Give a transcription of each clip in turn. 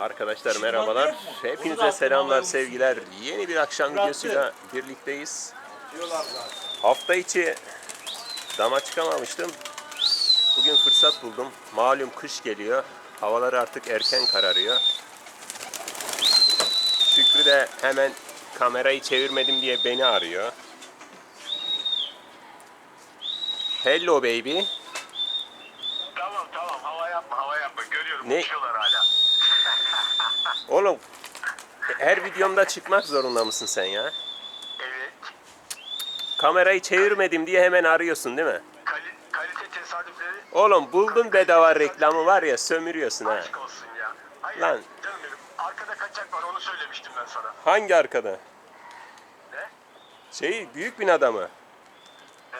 Arkadaşlar merhabalar. Hepinize selamlar, sevgiler. Yeni bir akşam videosuyla birlikteyiz. Hafta içi dama çıkamamıştım. Bugün fırsat buldum. Malum kış geliyor. Havalar artık erken kararıyor. Şükrü de hemen kamerayı çevirmedim diye beni arıyor. Hello baby. Tamam tamam hava yapma hava yapma görüyorum Ne? uçuyorlar hala. Oğlum her videomda çıkmak zorunda mısın sen ya? Evet. Kamerayı çevirmedim diye hemen arıyorsun değil mi? Kali, kalite tesadüfleri Oğlum buldun bedava reklamı var ya sömürüyorsun ha. aşk olsun ya. Hayır Lan. canım benim arkada kaçak var onu söylemiştim ben sana. Hangi arkada? Ne? Şey büyük bin adamı. Ee,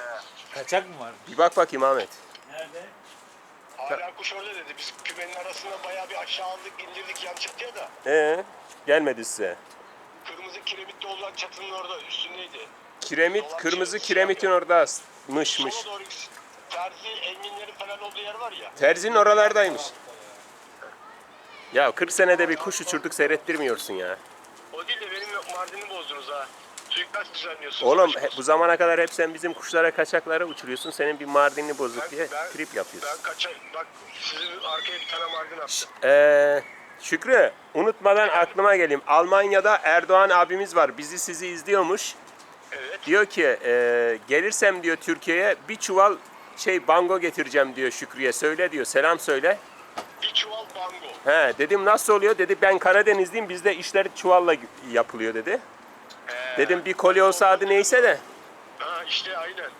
Kaçak mı var? Bir bak bakayım Ahmet. Hala kuş orada dedi. Biz kümenin arasında bayağı bir aşağı aldık indirdik yan çatıya da. Ee, gelmedi size. Kırmızı kiremitte olan çatının orada üstündeydi. Kiremit, kırmızı kiremitin oradaymış Sola doğru. Terzi enginlerin falan olduğu yer var ya. Terzinin oralardaymış. Ya 40 senede bir kuş uçurduk seyrettirmiyorsun ya. O değil de benim Mardin'i bozdunuz ha. Suikast düzenliyorsunuz. Oğlum he- bu zamana kadar hep sen bizim kuşlara kaçaklara uçuruyorsun. Senin bir Mardinli bozuk Ben- diye ben- trip yapıyorsun. Ben kaça bak sizin arkaya bir tane Mardin attım. Ee, Şükrü unutmadan aklıma geleyim. Almanya'da Erdoğan abimiz var. Bizi sizi izliyormuş. Evet. Diyor ki e, gelirsem diyor Türkiye'ye bir çuval şey bango getireceğim diyor Şükrü'ye. Söyle diyor selam söyle. Bir çuval bango. He dedim nasıl oluyor? Dedi ben Karadenizliyim bizde işler çuvalla yapılıyor dedi. Dedim bir kolye olsa adı neyse de. Ha işte aynen.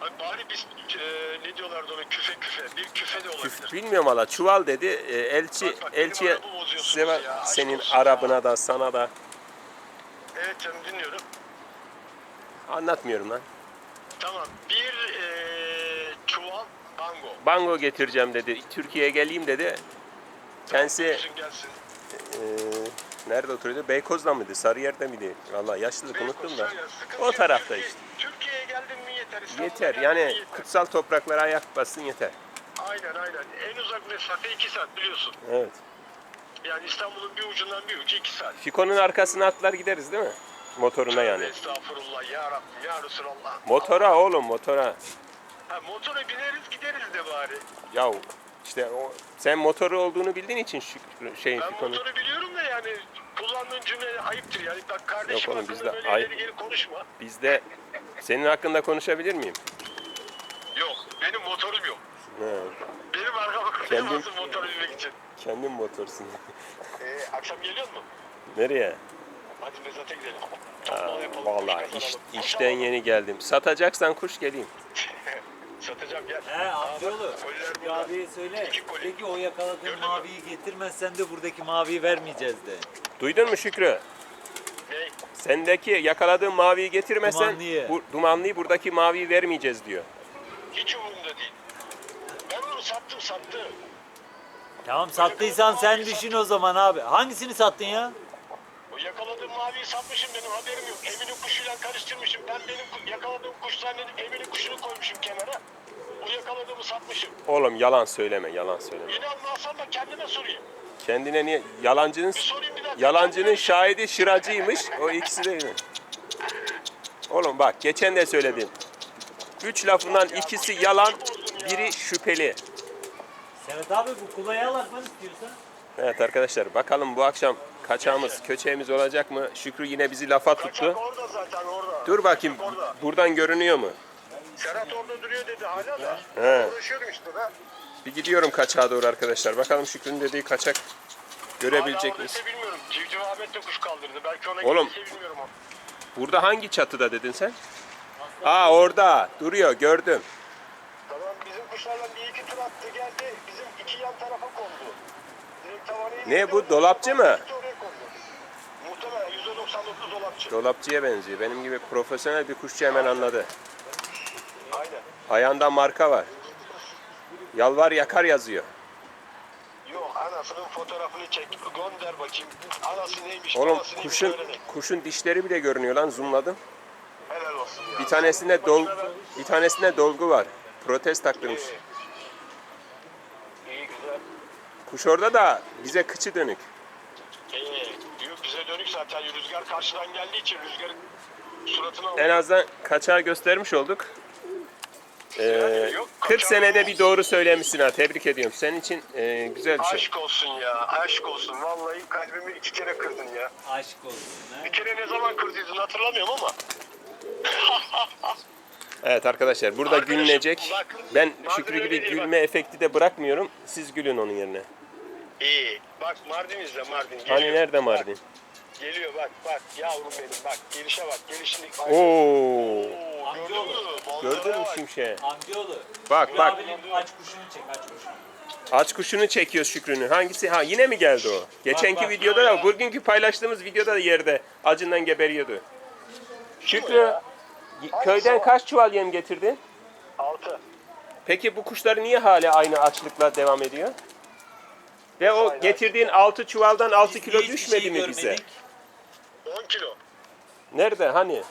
Ay bari biz e, ne diyorlardı ona küfe küfe. Bir küfe de olabilir. Küf, bilmiyorum valla çuval dedi. E, elçi Bak, bak, elçiye size var, ya, senin arabına da sana da Evet canım dinliyorum. anlatmıyorum lan. Tamam. Bir e, çuval bango. Bango getireceğim dedi. Türkiye'ye geleyim dedi. Kendisi gelsin. e, nerede oturuyordu? Beykoz'da mıydı? Sarıyer'de miydi? Valla yaşlılık unuttum da. Beykoz, sıkıntı O yok. tarafta Türkiye- işte. Türkiye'ye geldin mi yeter. İstanbul'a Yeter geldin yani yeter. kutsal topraklara ayak bassın yeter. Aynen aynen. En uzak mesafe 2 saat biliyorsun. Evet. Yani İstanbul'un bir ucundan bir ucu 2 saat. Fiko'nun arkasına atlar gideriz değil mi? Motoruna yani. Estağfurullah ya Rabbim ya Resulallah. Motora oğlum motora. Ha, motora bineriz gideriz de bari. Ya işte o, sen motoru olduğunu bildiğin için şu şeyin Ben Fiko'nun. motoru biliyorum da yani kullandığın cümle ayıptır yani. Bak kardeşim Yok oğlum, bizde böyle ayıp. ileri geri konuşma. Bizde senin hakkında konuşabilir miyim? Yok benim motorum yok. He, Benim arkama Kendim- koyamazsın motor binmek için. kendin motorsun. Ee, akşam geliyor mu? Nereye? Hadi mezata gidelim. Ha, Toplam yapalım. vallahi kuş iş, kazanalım. Kuş işten alalım. yeni geldim. Satacaksan kuş geleyim. Satacağım gel. He burada. abiye söyle. Peki o yakaladığın Gördün maviyi getirmezsen de buradaki maviyi vermeyeceğiz de. Duydun mu Şükrü? Ne? Sendeki yakaladığın maviyi getirmezsen Dumanlıyı. bu, dumanlıyı buradaki maviyi vermeyeceğiz diyor. Hiç umurumda değil. Ben onu sattım sattım. Tamam sattıysan sen düşün o zaman abi. Hangisini sattın ya? Yakaladığım maviyi satmışım benim haberim yok. Eminin kuşuyla karıştırmışım. Ben benim yakaladığım kuş zannedip Eminin kuşunu koymuşum kenara. O yakaladığımı satmışım. Oğlum yalan söyleme, yalan söyleme. İnanmazsan da kendime sorayım. Kendine niye yalancının Bir bir yalancının şahidi şıracıymış. O ikisi de yine. Oğlum bak geçen de söyledim. Üç lafından ikisi yalan, biri şüpheli. Serhat abi bu kulayı al atman istiyorsan. Evet arkadaşlar bakalım bu akşam kaçağımız, köçeğimiz olacak mı? Şükrü yine bizi lafa tuttu. Kaçak orada zaten orada. Dur bakayım Kaçak Orada. buradan görünüyor mu? Serhat orada duruyor dedi hala da. He. Uğraşıyorum işte ben. Bir gidiyorum kaçağa doğru arkadaşlar. Bakalım Şükrü'nün dediği kaçak görebilecek miyiz? oradaysa bilmiyorum. Civciv Ahmet de kuş kaldırdı. Belki ona Oğlum. gidilse bilmiyorum ama. Burada hangi çatıda dedin sen? Aa orada duruyor gördüm. Tamam bizim kuşlarla bir iki tur attı geldi. Bizim iki yan tarafa kondu. Direkt tavana indi. Ne bu, dolapçı mı? Gitti oraya %99 dolapçı. Dolapçıya benziyor. Benim gibi profesyonel bir kuşçu hemen anladı. Aynen. Ayağında marka var. Yalvar yakar yazıyor. Yok anasının fotoğrafını çek. Gönder bakayım. Anası neymiş? Oğlum babası neymiş kuşun kuşun dişleri bile görünüyor lan zoomladım. Helal olsun ya. Bir tanesinde dol bir tanesinde dolgu var. Protez taktırmış. İyi. İyi güzel. Kuş orada da bize kıçı dönük. Diyor bize dönük zaten rüzgar karşıdan geldiği için rüzgarın suratına En azından kaçağı göstermiş olduk. Ee, Yani yok, 40 kaçağı senede bir doğru söylemişsin ha. Tebrik ediyorum. Senin için e, güzel bir şey. Aşk olsun ya, aşk olsun. Vallahi kalbimi iki kere kırdın ya. Aşk olsun. ha. Bir kere ne zaman kırdıydın hatırlamıyorum ama. Evet arkadaşlar burada Arkadaşım, gülünecek. bak, Ben Şükrü öyle gibi değil, bak. gülme efekti de bırakmıyorum. Siz gülün onun yerine. İyi. Bak Mardin izle Mardin. Geliyor. Hani nerede Bak, Mardin? geliyor bak bak yavrum benim bak. Gelişe bak gelişini. Oo. Oo, gördün mü? Gördün mü bak. şimşeği? Amcaoğlu. Bak bak. abinin aç kuşunu çek aç kuşunu. Aç kuşunu çekiyor Şükrü'nü. Hangisi? Ha yine mi geldi o? Geçenki bak, videoda ya, da bugünkü paylaştığımız videoda da yerde acından geberiyordu. Şükrü köyden kaç çuval yem getirdin? Altı. Peki bu kuşlar niye hala aynı açlıkla devam ediyor? Ve o Aynen. getirdiğin 6 çuvaldan 6 Biz kilo hiçbir düşmedi şey mi bize? görmedik? 10 kilo. Nerede hani?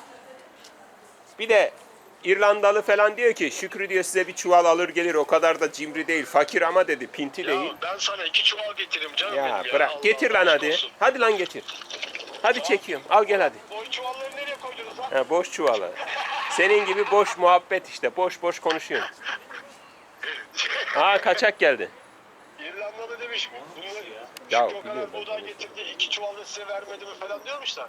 Bir de İrlandalı falan diyor ki Şükrü diyor size bir çuval alır gelir o kadar da cimri değil fakir ama dedi pinti Ya değil. ben sana iki çuval getireyim canım Ya benim ya. bırak Allah getir Allah, lan aşk hadi. olsun. Hadi lan getir. Hadi çekiyorum al gel hadi. Boy çuvalları nereye koydunuz lan? Ha, boş çuvalı. Senin gibi boş muhabbet işte boş boş konuşuyorsun. Aa kaçak geldi. İrlandalı demiş mi? Bunlar, Ya, Şükrü o kadar biliyorum ben, buğday getirdi. iki çuval da size vermedi mi falan diyormuşlar.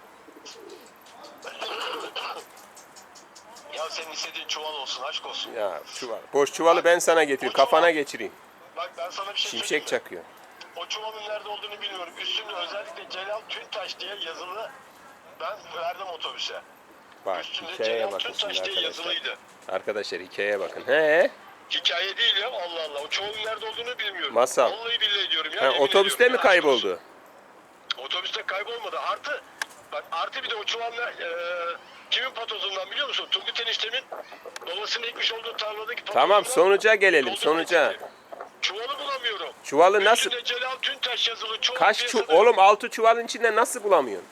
ya senin istediğin çuval olsun aşk olsun. Ya çuval. Boş çuvalı ben sana getireyim kafana geçireyim. Bak ben sana bir şey Şimşek söyleyeyim mi? çakıyor. O çuvalın nerede olduğunu bilmiyorum. Üstünde özellikle Celal Tüntaş diye yazılı. Ben verdim otobüse. Bak Üstünde hikayeye Celal bakın şimdi Tüntaş diye arkadaşlar. yazılıydı. Arkadaşlar hikayeye bakın. He? Hikaye değil ya Allah Allah. O çuvalın nerede olduğunu bilmiyorum. Masal. Vallahi billahi diyorum ya. ha yemin otobüste ediyorum mi ya, kayboldu? Otobüste kaybolmadı. Artı bak artı bir de o çuvalla e, kimin patozundan biliyor musun? Turgut eniştemin babasının ekmiş olduğu tarladaki patozundan. Tamam sonuca gelelim sonuca. için. Çuvalı bulamıyorum. Çuvalı nasıl? Üstünde Celal Tüntaş yazılı çuval Kaç çu oğlum altı çuvalın içinde nasıl bulamıyorsun?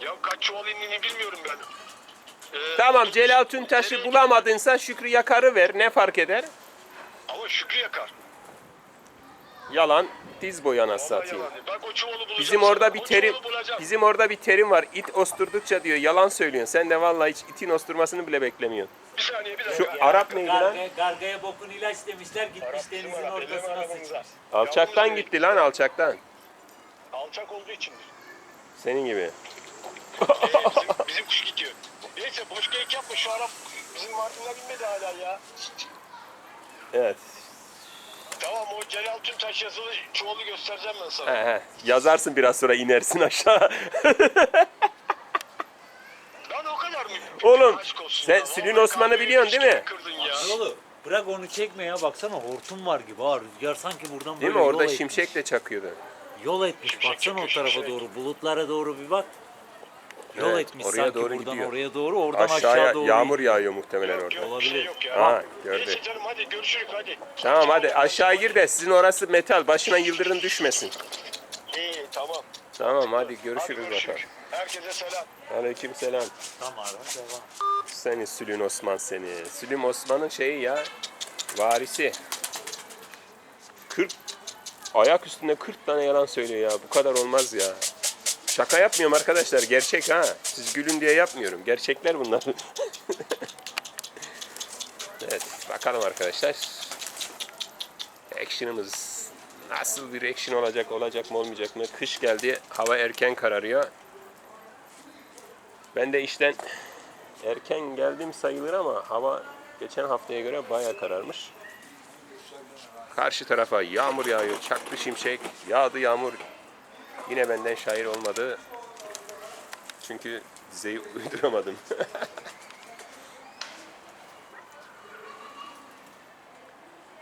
Ya kaç çuval indiğini bilmiyorum ben. Ee, Tamam Celal Tüntaş'ı bulamadınsa Şükrü Yakar'ı ver ne fark eder? Ama Şükrü yakar. Yalan diz boyu satayım. Bak o çuvalı bulacağım. Bizim orada bir O terim çuvalı bulacağım. bizim orada bir terim var. İt osturdukça diyor yalan söylüyorsun. Sen de vallahi hiç itin osturmasını bile beklemiyorsun. Bir saniye bir Şu dakika. Arap neydi lan? Gargaya, gargaya bokun ilaç demişler gitmiş Arap bizim denizin Arap, ortasına sıçmış. Alçaktan Yalnız gitti lan alçaktan. Alçak olduğu içindir. Senin gibi. Ee, bizim, bizim kuş gidiyor. Neyse boş geyik yapma şu Arap bizim Mardin'e binmedi hala ya. Evet. Tamam o Celal Tüntaş yazılı çuvalı göstereceğim ben sana. He he. Yazarsın biraz sonra inersin aşağı. Ben o kadar mı? Oğlum, Aşk olsun sen ya. Sülün Vallahi Osman'ı biliyorsun değil mi? Kırdın ya. Bırak onu çekme ya baksana hortum var gibi ha rüzgar sanki buradan Değil böyle mi? Orada yol etmiş. şimşek de çakıyordu. Yol etmiş Şimşek baksana o çekiyor, tarafa şimşek. doğru bulutlara doğru bir bak. Yol Evet, etmiş oraya sanki doğru buradan gidiyor. oraya doğru oradan Aşağıya aşağı doğru. yağmur yağıyor muhtemelen Yok orada. yok bir şey Olabilir. yok ya. Ha, gördü. Neyse canım hadi görüşürüz hadi. Tamam hadi aşağı gir de sizin orası metal. Başına yıldırım düşmesin. İyi tamam. Tamam hadi Hadi görüşürüz bakalım. görüşürüz. Herkese selam. Aleyküm selam. Tamam abi devam. Seni Sülün Osman seni. Sülün Osman'ın şeyi ya. Varisi. 40 ayak üstünde 40 tane yalan söylüyor ya. Bu kadar olmaz ya. Şaka yapmıyorum arkadaşlar. Gerçek ha. Siz gülün diye yapmıyorum. Gerçekler bunlar. evet. Bakalım arkadaşlar. Action'ımız nasıl bir action olacak, olacak mı olmayacak mı? Kış geldi. Hava erken kararıyor. Ben de işten erken geldim sayılır ama hava geçen haftaya göre baya kararmış. Karşı tarafa yağmur yağıyor, çaktı şimşek, yağdı yağmur. Yine benden şair olmadı. Çünkü dizeyi uyduramadım.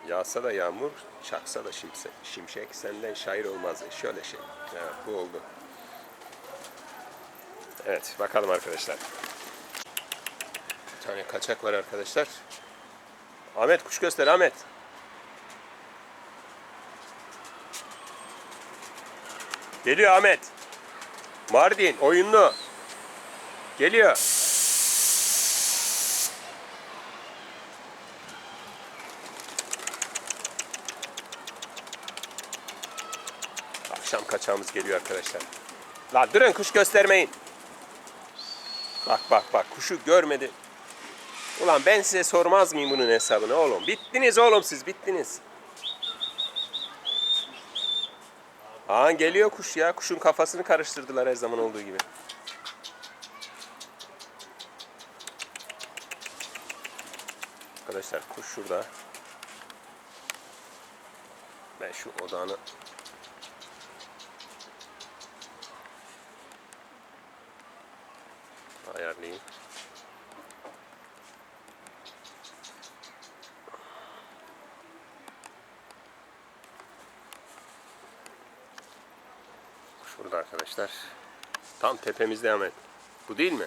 Yağsa da yağmur, çaksa da şimşek, şimşek senden şair olmaz. Şöyle şey. Ha, bu oldu. Evet, bakalım arkadaşlar. Bir tane kaçak var arkadaşlar. Ahmet kuş göster Ahmet. Geliyor Ahmet. Mardin oyunlu. Geliyor. Akşam kaçağımız geliyor arkadaşlar. La durun kuş göstermeyin. Bak bak bak kuşu görmedi. Ulan ben size sormaz mıyım bunun hesabını oğlum? Bittiniz oğlum siz bittiniz. Aa geliyor kuş ya. Kuşun kafasını karıştırdılar her zaman olduğu gibi. Arkadaşlar kuş şurada. Ben şu odağını Kuş burada arkadaşlar. Tam tepemizde hemen. Bu değil mi?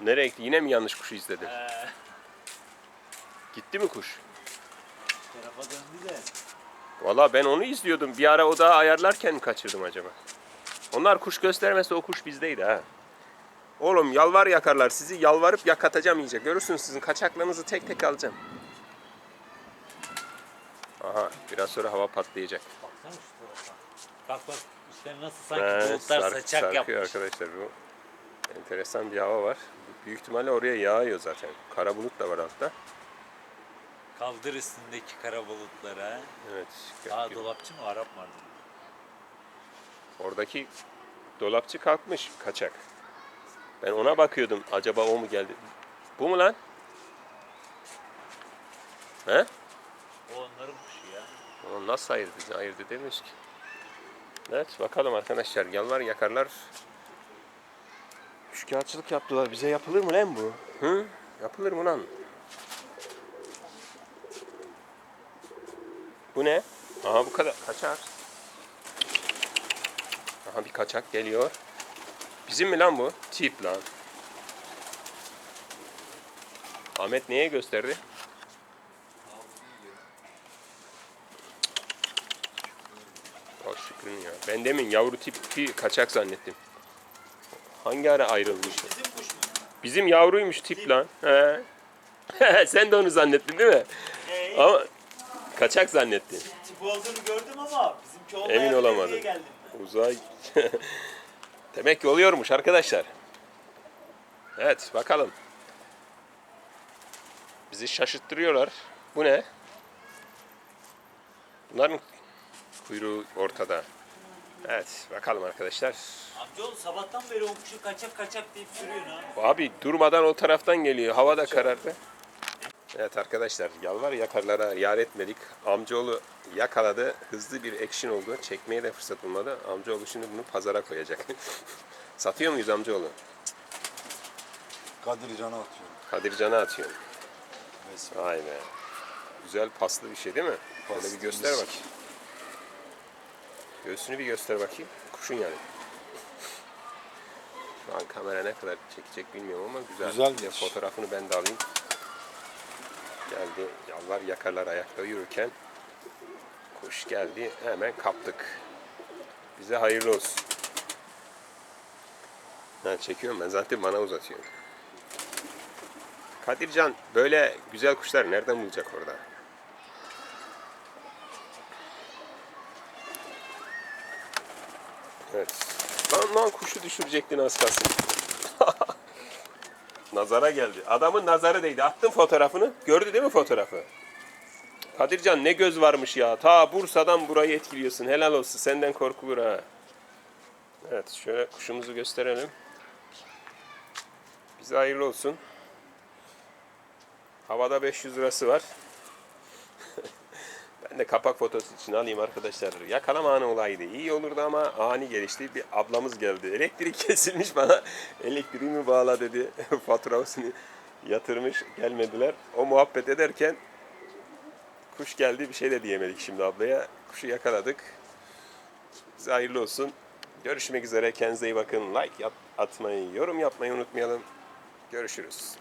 O. Nereye gitti? Yine mi yanlış kuşu izledin? Ee, Gitti mi kuş? tarafa döndü de. Valla ben onu izliyordum. Bir ara odağı ayarlarken mi kaçırdım acaba? Onlar kuş göstermese o kuş bizdeydi ha. Oğlum yalvar yakarlar sizi. Yalvarıp yakatacağım iyice. Görürsünüz sizin kaçaklarınızı tek tek alacağım. Aha biraz sonra hava patlayacak. Baksana şu tarafa. Bak bak işte nasıl sanki He, bulutlar sark- saçak sarkıyor yapmış. arkadaşlar bu. Enteresan bir hava var. Büyük ihtimalle oraya yağıyor zaten. Kara bulut da var altta. Kaldır üstündeki kara bulutları ha. Evet. Aa dolapçı mı Arap mı? Oradaki dolapçı kalkmış kaçak. Ben ona bakıyordum. Acaba o mu geldi? Bu mu lan? He? O onların kuşu ya. Onu nasıl ayırdı? Ayırdı demiyoruz ki. Evet bakalım arkadaşlar. Yalvar yakarlar. Üçkağıtçılık yaptılar. Bize yapılır mı lan bu? Hı? Yapılır mı lan? Bu ne? Aha bu kadar. Kaçak. Aha bir kaçak geliyor. Bizim mi lan bu? Tip lan. Ahmet neye gösterdi? O Şükrü'nün ya. Ben demin yavru tipi kaçak zannettim. Hangi ara ayrılmış? Bizim kuş mu? Bizim yavruymuş tip lan. He. Sen de onu zannettin değil mi? Ee, Ama kaçak zannettin. tip olduğunu gördüm ama bizimki olmayan Emin olamadım. diye geldim ben. Uzay. Demek ki oluyormuş arkadaşlar. Evet bakalım. Bizi şaşırttırıyorlar. Bu ne? Bunların kuyruğu ortada. Evet bakalım arkadaşlar. Amcaoğlu sabahtan beri o kuşu kaçak kaçak deyip sürüyorsun ha. Abi durmadan o taraftan geliyor. Hava da karardı. Evet arkadaşlar yalvar yakarlara yar etmedik. Amcaoğlu yakaladı. Hızlı bir action oldu. Çekmeye de fırsat bulmadı. Amcaoğlu şimdi bunu pazara koyacak. Satıyor muyuz amcaoğlu? Kadir Can'a atıyorum. Kadir Can'a atıyor. Mesela. Vay be. Güzel paslı bir şey değil mi? Şöyle bir Paslı, göster mis. Göğsünü bir göster bakayım. Kuşun yani. Şu an kamera ne kadar çekecek bilmiyorum ama güzel. Güzel Bir iş. fotoğrafını ben de alayım. Geldi. Yalvar yakarlar ayakta yürürken. Kuş geldi. Hemen kaptık. Bize hayırlı olsun. Ha, çekiyorum ben zaten bana uzatıyorum. Kadircan böyle güzel kuşlar nereden bulacak orada? Evet. Lan lan kuşu düşürecektin az kalsın. Nazara geldi. Adamın nazarı değdi. Attım fotoğrafını. Gördü değil mi fotoğrafı? Kadircan ne göz varmış ya. Ta Bursa'dan burayı etkiliyorsun. Helal olsun. Senden korkulur ha. Evet şöyle kuşumuzu gösterelim. Bize hayırlı olsun. Havada 500 lirası var. Ben de kapak fotosu için alayım arkadaşlar. Yakalama anı olaydı. İyi olurdu ama ani gelişti. Bir ablamız geldi. Elektrik kesilmiş bana. Elektriğimi bağla dedi. Faturasını yatırmış. Gelmediler. O muhabbet ederken kuş geldi. Bir şey de diyemedik şimdi ablaya. Kuşu yakaladık. Size hayırlı olsun. Görüşmek üzere. Kendinize iyi bakın. Like yap- atmayı, yorum yapmayı unutmayalım. Görüşürüz.